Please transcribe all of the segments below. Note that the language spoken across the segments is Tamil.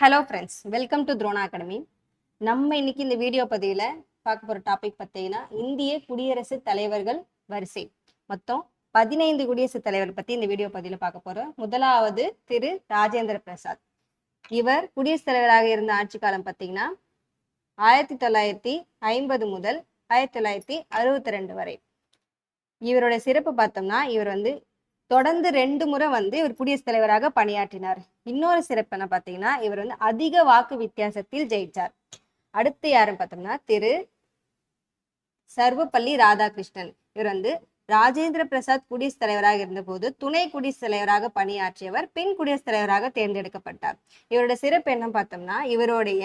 Hello friends welcome to Drona academy நம்ம இன்னைக்கு இந்த வீடியோ பதிவில் பார்க்க போகிற டாபிக் பார்த்தீங்கன்னா இந்திய குடியரசுத் தலைவர்கள் வரிசை. மொத்தம் பதினைந்து குடியரசுத் தலைவர் பற்றி இந்த வீடியோ பதிவில் பார்க்க போகிறோம் முதலாவது திரு ராஜேந்திர பிரசாத். இவர் குடியரசுத் தலைவராக இருந்த ஆட்சி காலம் பார்த்தீங்கன்னா ஆயிரத்தி தொள்ளாயிரத்தி ஐம்பது முதல் ஆயிரத்தி தொள்ளாயிரத்தி அறுபத்தி ரெண்டு வரை. இவரோட சிறப்பு பார்த்தோம்னா இவர் வந்து தொடர்ந்து ரெண்டு முறை வந்து இவர் குடியரசுத் தலைவராக பணியாற்றினார். இன்னொரு சிறப்பு என்ன பார்த்தீங்கன்னா இவர் வந்து அதிக வாக்கு வித்தியாசத்தில் ஜெயிச்சார். அடுத்து யாரும் பார்த்தோம்னா திரு சர்வப்பள்ளி ராதாகிருஷ்ணன். இவர் வந்து ராஜேந்திர பிரசாத் குடியரசுத் தலைவராக இருந்தபோது துணை குடியரசுத் தலைவராக பணியாற்றியவர் பின் குடியரசுத் தலைவராக தேர்ந்தெடுக்கப்பட்டார். இவரோட சிறப்பு என்ன பார்த்தோம்னா இவருடைய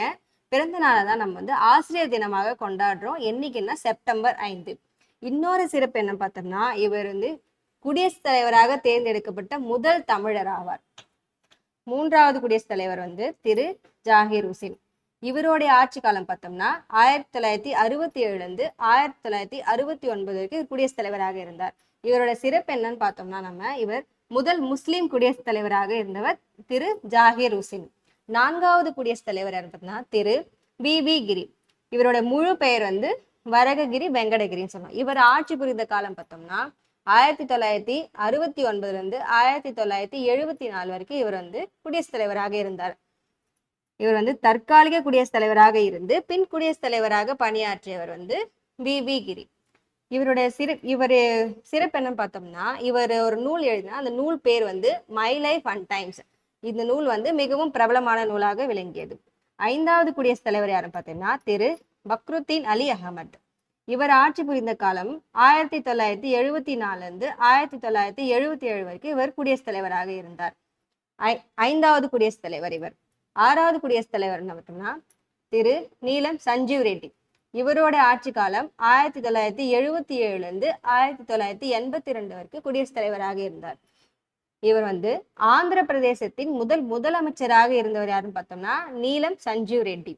பிறந்த நாளை தான் நம்ம வந்து ஆசிரியர் தினமாக கொண்டாடுறோம். என்னைக்குன்னா செப்டம்பர் ஐந்து. இன்னொரு சிறப்பு என்ன பார்த்தோம்னா இவர் வந்து குடியரசுத் தலைவராக தேர்ந்தெடுக்கப்பட்ட முதல் தமிழர் ஆவார். மூன்றாவது குடியரசுத் தலைவர் வந்து திரு ஜாகிர் ஹுசேன் இவருடைய ஆட்சி காலம் பார்த்தோம்னா ஆயிரத்தி தொள்ளாயிரத்தி அறுபத்தி ஏழுலேருந்து ஆயிரத்தி தொள்ளாயிரத்தி அறுபத்தி ஒன்பது வரைக்கும் குடியரசுத் தலைவராக இருந்தார். இவரோட சிறப்பு என்னன்னு பார்த்தோம்னா நம்ம இவர் முதல் முஸ்லீம் குடியரசுத் தலைவராக இருந்தவர் திரு ஜாகிர் ஹுசேன் நான்காவது குடியரசுத் தலைவர் யாருன்னு பார்த்தோம்னா திரு வி வி கிரி. இவரோட முழு பெயர் வந்து வரககிரி வெங்கடகிரின்னு சொன்னோம். இவர் ஆட்சி புரிந்த காலம் பார்த்தோம்னா ஆயிரத்தி தொள்ளாயிரத்தி அறுபத்தி ஒன்பதுலேருந்து ஆயிரத்தி தொள்ளாயிரத்தி எழுபத்தி நாலு வரைக்கும் இவர் வந்து குடியரசுத் தலைவராக இருந்தார். இவர் வந்து தற்காலிக குடியரசுத் தலைவராக இருந்து பின் குடியரசுத் தலைவராக பணியாற்றியவர் வந்து வி. வி. கிரி. இவருடைய சிறு இவர் சிறப்பு என்னன்னு பார்த்தோம்னா இவர் ஒரு நூல் எழுதினா அந்த நூல் பேர் வந்து மை லைஃப் அண்ட் டைம்ஸ். இந்த நூல் வந்து மிகவும் பிரபலமான நூலாக விளங்கியது. ஐந்தாவது குடியரசுத் தலைவர் யாருன்னு பார்த்தீங்கன்னா திரு பக்ருத்தீன் அலி அகமது இவர் ஆட்சி புரிந்த காலம் ஆயிரத்தி தொள்ளாயிரத்தி எழுபத்தி நாலுலேருந்து ஆயிரத்தி தொள்ளாயிரத்தி எழுபத்தி ஏழு வரைக்கும் இவர் குடியரசுத் தலைவராக இருந்தார். ஐ ஐந்தாவது குடியரசுத் தலைவர் இவர். ஆறாவது குடியரசுத் தலைவர் என்ன பார்த்தோம்னா திரு நீலம் சஞ்சீவ் ரெட்டி. இவரோட ஆட்சி காலம் ஆயிரத்தி தொள்ளாயிரத்தி எழுபத்தி ஏழுல இருந்து ஆயிரத்தி தொள்ளாயிரத்தி எண்பத்தி ரெண்டு வரைக்கும் குடியரசுத் தலைவராக இருந்தார். இவர் வந்து ஆந்திர பிரதேசத்தின் முதல் முதலமைச்சராக இருந்தவர் யாருன்னு பார்த்தோம்னா நீலம் சஞ்சீவ் ரெட்டி.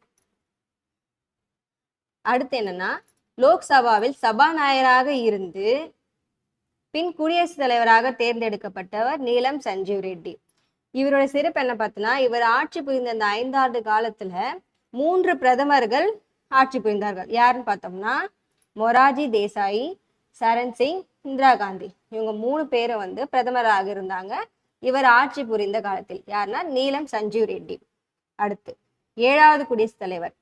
அடுத்து என்னன்னா லோக்சபாவில் சபாநாயகராக இருந்து பின் குடியரசுத் தலைவராக தேர்ந்தெடுக்கப்பட்டவர் நீலம் சஞ்சீவ் ரெட்டி இவரோட சிறப்பு என்ன பார்த்தோன்னா இவர் ஆட்சி புரிந்த அந்த ஐந்தாண்டு காலத்துல மூன்று பிரதமர்கள் ஆட்சி புரிந்தார்கள். யாருன்னு பார்த்தோம்னா மொராஜி தேசாயி சரண் சிங் இந்திரா காந்தி. இவங்க மூணு பேரும் வந்து பிரதமராக இருந்தாங்க. இவர் ஆட்சி புரிந்த காலத்தில். யாருன்னா நீலம் சஞ்சீவ் ரெட்டி அடுத்து ஏழாவது குடியரசுத் தலைவர்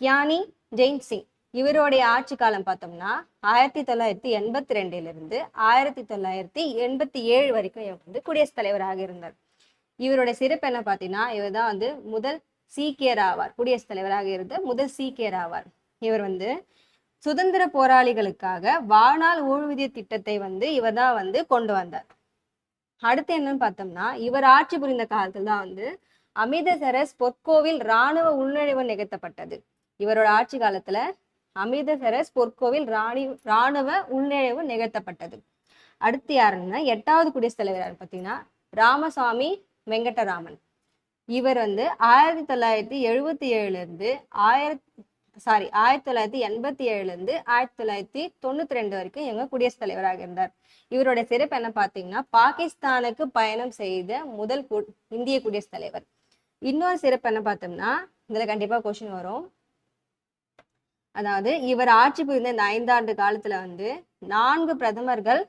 கியானி ஜெயின் சிங் இவருடைய ஆட்சி காலம் பார்த்தோம்னா ஆயிரத்தி தொள்ளாயிரத்தி எண்பத்தி ரெண்டிலிருந்து ஆயிரத்தி தொள்ளாயிரத்தி எண்பத்தி ஏழு வரைக்கும் இவர் வந்து குடியரசுத் தலைவராக இருந்தார். இவருடைய சிறப்பு என்ன பார்த்தீங்கன்னா இவர் தான் வந்து முதல் சீக்கியர் ஆவார். குடியரசுத் தலைவராக இருந்த முதல் சீக்கியர் ஆவார். இவர் வந்து சுதந்திர போராளிகளுக்காக வாழ்நாள் ஓய்வூதிய திட்டத்தை வந்து இவர் தான் வந்து கொண்டு வந்தார். அடுத்து என்னன்னு பார்த்தோம்னா இவர் ஆட்சி புரிந்த காலத்தில் தான் வந்து அமிர்தசரஸ் பொற்கோவில் இராணுவ உள்நுழைவு நிகழ்த்தப்பட்டது. இவரோட ஆட்சி காலத்துல அமிர்தசரஸ் பொற்கோவில் ராணி ராணுவ உள்நுழைவு நிகழ்த்தப்பட்டது. அடுத்து யாருன்னா எட்டாவது குடியரசுத் தலைவர் யாருன்னு பார்த்தீங்கன்னா ராமசாமி வெங்கடராமன். இவர் வந்து ஆயிரத்தி தொள்ளாயிரத்தி எழுபத்தி ஏழுலேருந்து ஆயிரத்தி சாரி ஆயிரத்தி தொள்ளாயிரத்தி எண்பத்தி ஏழுலேருந்து ஆயிரத்தி தொள்ளாயிரத்தி தொண்ணூத்தி ரெண்டு வரைக்கும் இவங்க குடியரசுத் தலைவராக இருந்தார். இவருடைய சிறப்பு என்ன பார்த்தீங்கன்னா பாகிஸ்தானுக்கு பயணம் செய்த முதல் இந்திய குடியரசுத் தலைவர். இன்னொரு சிறப்பு என்ன பார்த்தோம்னா இதில் கண்டிப்பாக கொஷின் வரும். அதாவது இவர் ஆட்சி புரிந்த இந்த ஐந்தாண்டு காலத்துல வந்து நான்கு பிரதமர்கள்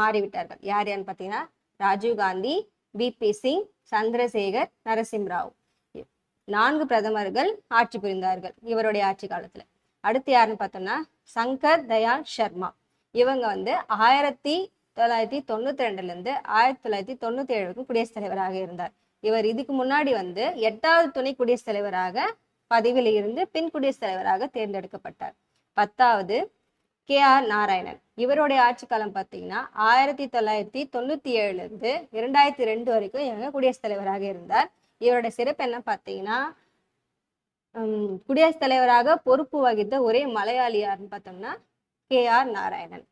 மாறிவிட்டார்கள். யார் யாருன்னு பார்த்தீங்கன்னா ராஜீவ் காந்தி பிபி சிங் சந்திரசேகர் நரசிம்ராவ் நான்கு பிரதமர்கள் ஆட்சி புரிந்தார்கள் இவருடைய ஆட்சி காலத்துல. அடுத்து யாருன்னு பார்த்தோம்னா சங்கர் தயாள் சர்மா இவங்க வந்து ஆயிரத்தி தொள்ளாயிரத்தி தொண்ணூத்தி ரெண்டுல இருந்து ஆயிரத்தி தொள்ளாயிரத்தி தொண்ணூத்தி ஏழுக்கும் குடியரசுத் தலைவராக இருந்தார். இவர் இதுக்கு முன்னாடி வந்து எட்டாவது துணை குடியரசுத் தலைவராக பதவியில் இருந்து பின் குடியரசுத் தலைவராக தேர்ந்தெடுக்கப்பட்டார். பத்தாவது கே ஆர் நாராயணன். இவருடைய ஆட்சி காலம் பார்த்தீங்கன்னா ஆயிரத்தி தொள்ளாயிரத்தி தொண்ணூத்தி ஏழுல இருந்து இரண்டாயிரத்தி ரெண்டு வரைக்கும் இவங்க குடியரசுத் தலைவராக இருந்தார். இவருடைய சிறப்பு என்ன பார்த்தீங்கன்னா ஹம், குடியரசுத் தலைவராக பொறுப்பு வகித்த ஒரே மலையாளியார்னு பார்த்தோம்னா கே ஆர் நாராயணன்.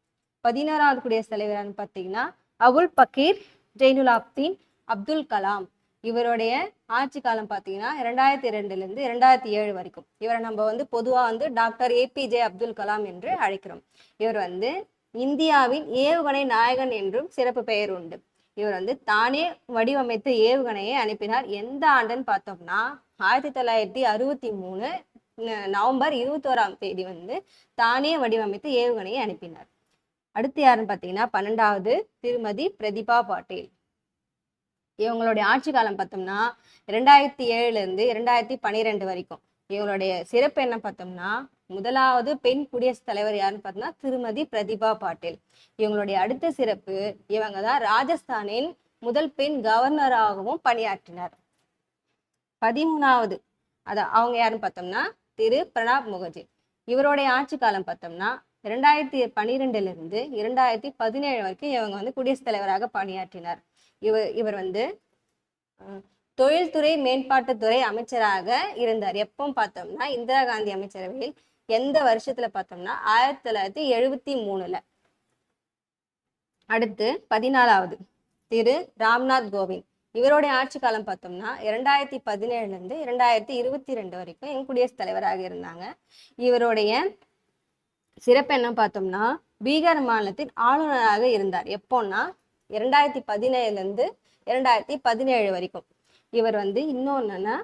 பதினோராவது குடியரசுத் தலைவரான்னு பார்த்தீங்கன்னா அபுல் பக்கீர் ஜெயினுலாப்தீன் அப்துல் கலாம். இவருடைய ஆட்சி காலம் பார்த்தீங்கன்னா ரெண்டாயிரத்தி ரெண்டுலேருந்து இரண்டாயிரத்தி ரெண்டாயிரத்தி ஏழு வரைக்கும். இவரை நம்ம வந்து பொதுவாக வந்து டாக்டர் ஏபிஜே அப்துல் கலாம் என்று அழைக்கிறோம். இவர் வந்து இந்தியாவின் ஏவுகணை நாயகன் என்றும் சிறப்பு பெயர் உண்டு. இவர் வந்து தானே வடிவமைத்த ஏவுகணையை அனுப்பினார். எந்த ஆண்டுன்னு பார்த்தோம்னா ஆயிரத்தி தொள்ளாயிரத்தி அறுபத்தி மூணு நவம்பர் இருபத்தோராம் தேதி வந்து தானே வடிவமைத்த ஏவுகணையை அனுப்பினார். அடுத்து யாருன்னு பார்த்தீங்கன்னா பன்னெண்டாவது திருமதி பிரதிபா பாட்டீல். இவங்களுடைய ஆட்சி காலம் பார்த்தோம்னா ரெண்டாயிரத்தி ஏழுலேருந்து இரண்டாயிரத்தி ரெண்டாயிரத்தி பன்னிரெண்டு வரைக்கும். இவங்களுடைய சிறப்பு என்ன பார்த்தோம்னா முதலாவது பெண் குடியரசுத் தலைவர் யாருன்னு பார்த்தோம்னா திருமதி பிரதிபா பாட்டீல். இவங்களுடைய அடுத்த சிறப்பு இவங்க தான் ராஜஸ்தானின் முதல் பெண் கவர்னராகவும் பணியாற்றினார். பதிமூணாவது அதான் அவங்க யாருன்னு பார்த்தோம்னா திரு பிரணாப் முகர்ஜி. இவருடைய ஆட்சி காலம் பார்த்தோம்னா இரண்டாயிரத்தி பன்னிரெண்டுல இருந்து இரண்டாயிரத்தி பதினேழு வரைக்கும் இவங்க வந்து குடியரசுத் தலைவராக பணியாற்றினார். இவர் இவர் வந்து தொழில்துறை மேம்பாட்டுத்துறை அமைச்சராக இருந்தார். எப்போ பார்த்தோம்னா இந்திரா காந்தி அமைச்சரவையில் எந்த வருஷத்துல பார்த்தோம்னா ஆயிரத்தி தொள்ளாயிரத்தி எழுபத்தி மூணுல. அடுத்து பதினாலாவது திரு ராம்நாத் கோவிந்த். இவருடைய ஆட்சி காலம் பார்த்தோம்னா இரண்டாயிரத்தி பதினேழுல இருந்து இரண்டாயிரத்தி இருபத்தி ரெண்டு வரைக்கும் என் குடியரசுத் தலைவராக இருந்தாங்க. இவருடைய சிறப்பு என்ன பார்த்தோம்னா பீகார் மாநிலத்தின் ஆளுநராக இருந்தார். எப்போன்னா இரண்டாயிரத்தி பதினேழுல இருந்து இரண்டாயிரத்தி பதினேழு வரைக்கும். இவர் வந்து இன்னொன்னுன்னா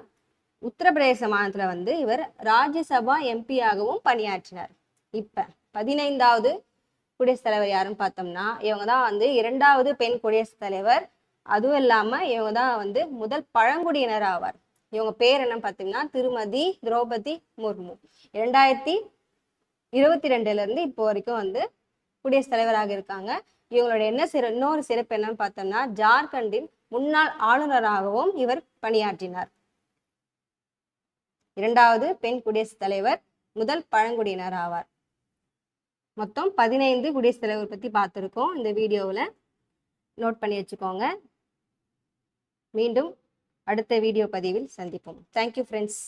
உத்தரப்பிரதேச மாநிலத்துல வந்து இவர் ராஜ்யசபா எம்பியாகவும் பணியாற்றினார். இப்ப பதினைந்தாவது குடியரசுத் தலைவர் யாருன்னு பார்த்தோம்னா இவங்க தான் வந்து இரண்டாவது பெண் குடியரசுத் தலைவர் அதுவும் இல்லாம இவங்க தான் வந்து முதல் பழங்குடியினர் ஆவார். இவங்க பேர் என்ன பார்த்தீங்கன்னா திருமதி திரௌபதி முர்மு. இரண்டாயிரத்தி இருபத்தி ரெண்டுல இருந்து இப்போ வரைக்கும் வந்து குடியரசுத் தலைவராக இருக்காங்க. இவங்களோட என்ன சிற இன்னொரு சிறப்பு என்னன்னு பார்த்தோம்னா ஜார்க்கண்டின் முன்னாள் ஆளுநராகவும் இவர் பணியாற்றினார். இரண்டாவது பெண் குடியரசுத் தலைவர் முதல் பழங்குடியினர் ஆவார். மொத்தம் பதினைந்து குடியரசுத் தலைவர் பத்தி பார்த்துருக்கோம் இந்த வீடியோவில். நோட் பண்ணி வச்சுக்கோங்க. மீண்டும் அடுத்த வீடியோ பதிவில் சந்திப்போம். Thank you friends